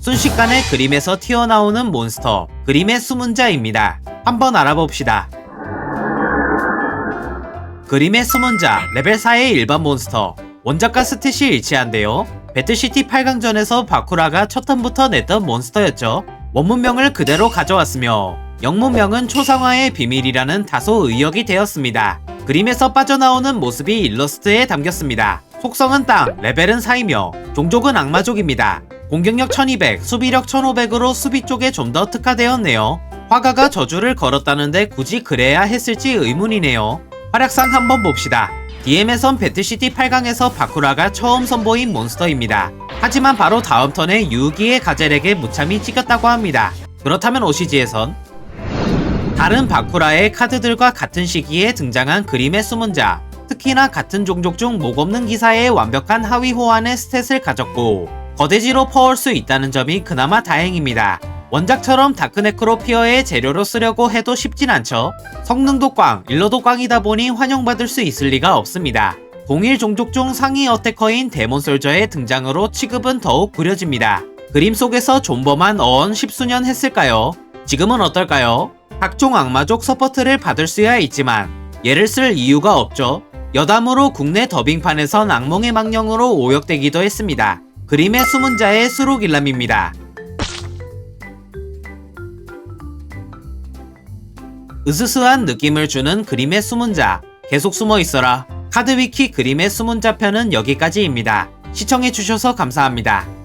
순식간에 그림에서 튀어나오는 몬스터, 그림의 숨은 자입니다. 한번 알아봅시다. 그림의 숨은 자, 레벨 4의 일반 몬스터. 원작과 스탯이 일치한데요. 배틀시티 8강전에서 바쿠라가 첫 턴부터 냈던 몬스터였죠. 원문명을 그대로 가져왔으며 영문명은 초상화의 비밀이라는 다소 의역이 되었습니다. 그림에서 빠져나오는 모습이 일러스트에 담겼습니다. 속성은 땅, 레벨은 4이며 종족은 악마족입니다. 공격력 1200, 수비력 1500으로 수비 쪽에 좀 더 특화되었네요. 화가가 저주를 걸었다는데 굳이 그래야 했을지 의문이네요. 활약상 한번 봅시다. DM에선 배틀시티 8강에서 바쿠라가 처음 선보인 몬스터입니다. 하지만 바로 다음 턴에 유기의 가젤에게 무참히 찍혔다고 합니다. 그렇다면 오시지에선 다른 바쿠라의 카드들과 같은 시기에 등장한 그림의 숨은 자, 특히나 같은 종족 중 목 없는 기사의 완벽한 하위 호환의 스탯을 가졌고 거대지로 퍼올 수 있다는 점이 그나마 다행입니다. 원작처럼 다크네크로피어의 재료로 쓰려고 해도 쉽진 않죠. 성능도 꽝, 일러도 꽝이다 보니 환영받을 수 있을 리가 없습니다. 동일 종족 중 상위 어태커인 데몬솔저의 등장으로 취급은 더욱 구려집니다. 그림 속에서 존버만 어언 십수년 했을까요? 지금은 어떨까요? 각종 악마족 서포트를 받을 수야 있지만 얘를 쓸 이유가 없죠. 여담으로 국내 더빙판에선 악몽의 망령으로 오역되기도 했습니다. 그림의 숨은 자의 수록일람입니다. 으스스한 느낌을 주는 그림의 숨은 자. 계속 숨어 있어라. 카드위키 그림의 숨은 자 편은 여기까지입니다. 시청해주셔서 감사합니다.